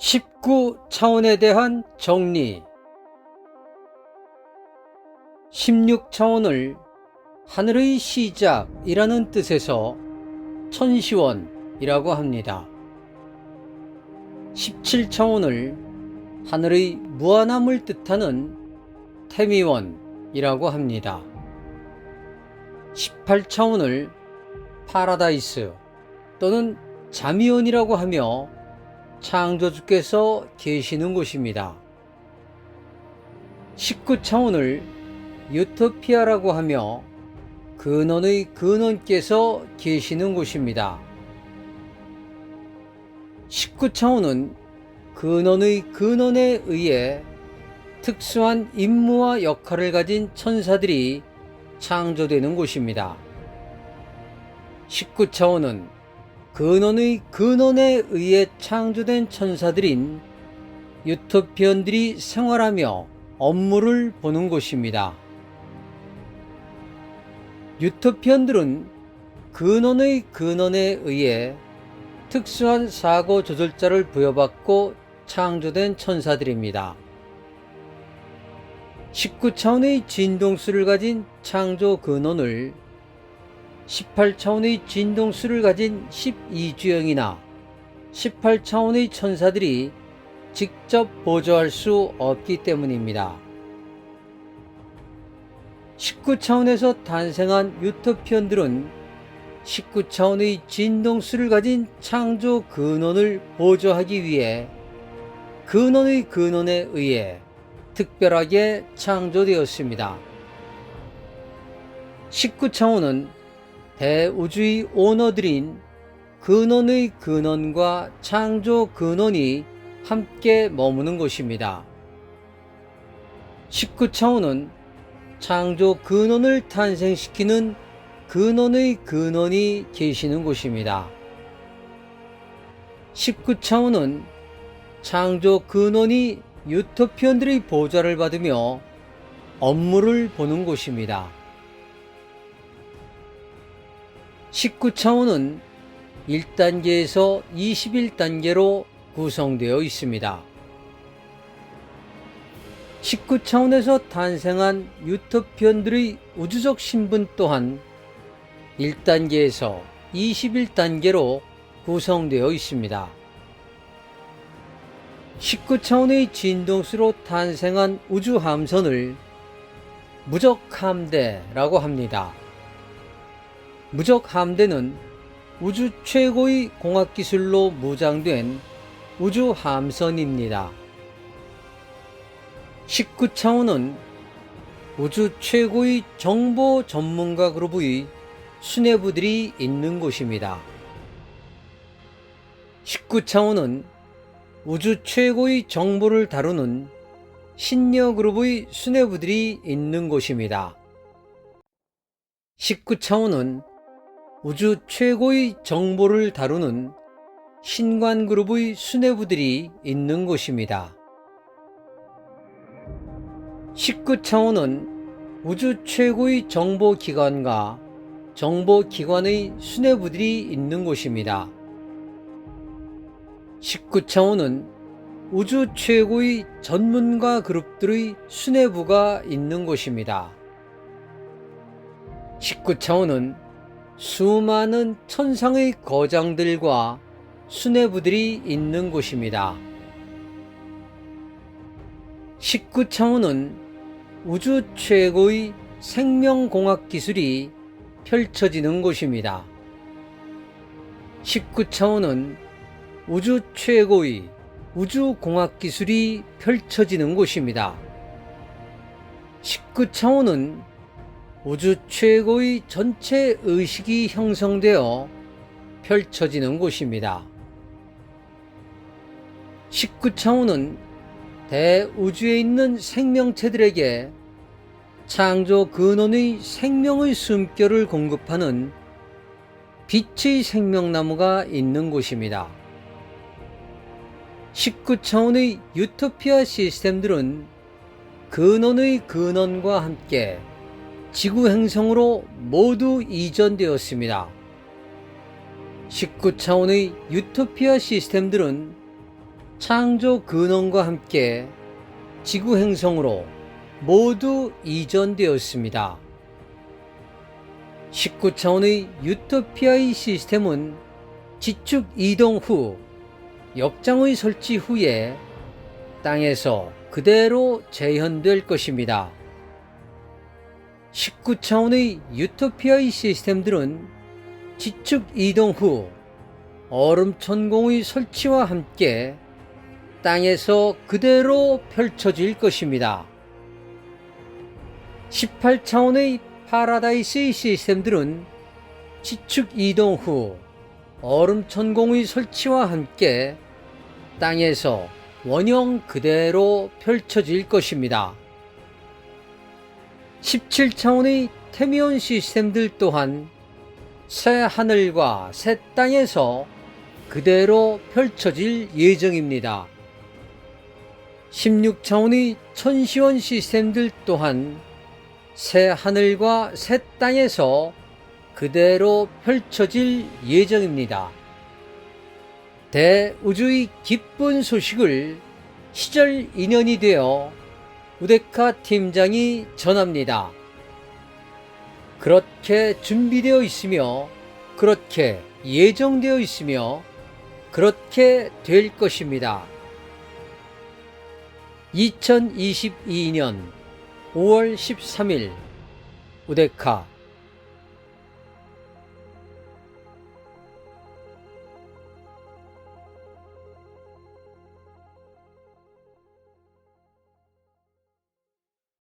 19차원에 대한 정리 16차원을 하늘의 시작이라는 뜻에서 천시원이라고 합니다. 17차원을 하늘의 무한함을 뜻하는 태미원이라고 합니다. 18차원을 파라다이스 또는 자미원이라고 하며 창조주께서 계시는 곳입니다. 19차원을 유토피아라고 하며 근원의 근원께서 계시는 곳입니다. 19차원은 근원의 근원에 의해 특수한 임무와 역할을 가진 천사들이 창조되는 곳입니다. 19차원은 근원의 근원에 의해 창조된 천사들인 유토피언들이 생활하며 업무를 보는 곳입니다. 유토피언들은 근원의 근원에 의해 특수한 사고 조절자를 부여받고 창조된 천사들입니다. 19차원의 진동수를 가진 창조 근원을 18차원의 진동수를 가진 12주형이나 18차원의 천사들이 직접 보조할 수 없기 때문입니다. 19차원에서 탄생한 유토피언들은 19차원의 진동수를 가진 창조 근원을 보조하기 위해 근원의 근원에 의해 특별하게 창조되었습니다. 19차원은 대우주의 오너들인 근원의 근원과 창조 근원이 함께 머무는 곳입니다. 19차원은 창조 근원을 탄생시키는 근원의 근원이 계시는 곳입니다. 19차원은 창조 근원이 유토피언들의 보좌를 받으며 업무를 보는 곳입니다. 19차원은 1단계에서 21단계로 구성되어 있습니다. 19차원에서 탄생한 유토피언들의 우주적 신분 또한 1단계에서 21단계로 구성되어 있습니다. 19차원의 진동수로 탄생한 우주 함선을 무적 함대라고 합니다. 무적 함대는 우주 최고의 공학 기술로 무장된 우주 함선입니다. 19차원은 우주 최고의 정보 전문가 그룹의 수뇌부들이 있는 곳입니다. 19차원은 우주 최고의 정보를 다루는 신녀 그룹의 수뇌부들이 있는 곳입니다. 19차원은 우주 최고의 정보를 다루는 신관 그룹의 수뇌부들이 있는 곳입니다. 19차원은 우주 최고의 정보기관과 정보기관의 수뇌부들이 있는 곳입니다. 19차원은 우주 최고의 전문가 그룹들의 수뇌부가 있는 곳입니다. 19차원은 수많은 천상의 거장들과 수뇌부들이 있는 곳입니다. 19차원은 우주 최고의 생명공학 기술이 펼쳐지는 곳입니다. 19차원은 우주 최고의 우주공학 기술이 펼쳐지는 곳입니다. 19차원은 우주 최고의 전체 의식이 형성되어 펼쳐지는 곳입니다. 19차원은 대우주에 있는 생명체들에게 창조 근원의 생명의 숨결을 공급하는 빛의 생명나무가 있는 곳입니다. 19차원의 유토피아 시스템들은 근원의 근원과 함께 지구 행성으로 모두 이전되었습니다. 19차원의 유토피아 시스템들은 창조 근원과 함께 지구 행성으로 모두 이전되었습니다. 19차원의 유토피아의 시스템은 지축 이동 후 역장의 설치 후에 땅에서 그대로 재현될 것입니다. 19차원의 유토피아의 시스템들은 지축 이동 후 얼음 천공의 설치와 함께 땅에서 그대로 펼쳐질 것입니다. 18차원의 파라다이스의 시스템들은 지축 이동 후 얼음 천공의 설치와 함께 땅에서 원형 그대로 펼쳐질 것입니다. 17차원의 테미온 시스템들 또한 새 하늘과 새 땅에서 그대로 펼쳐질 예정입니다. 16차원의 천시원 시스템들 또한 새 하늘과 새 땅에서 그대로 펼쳐질 예정입니다. 대우주의 기쁜 소식을 시절 인연이 되어 우데카 팀장이 전합니다. 그렇게 준비되어 있으며 그렇게 예정되어 있으며 그렇게 될 것입니다. 2022년 5월 13일 우데카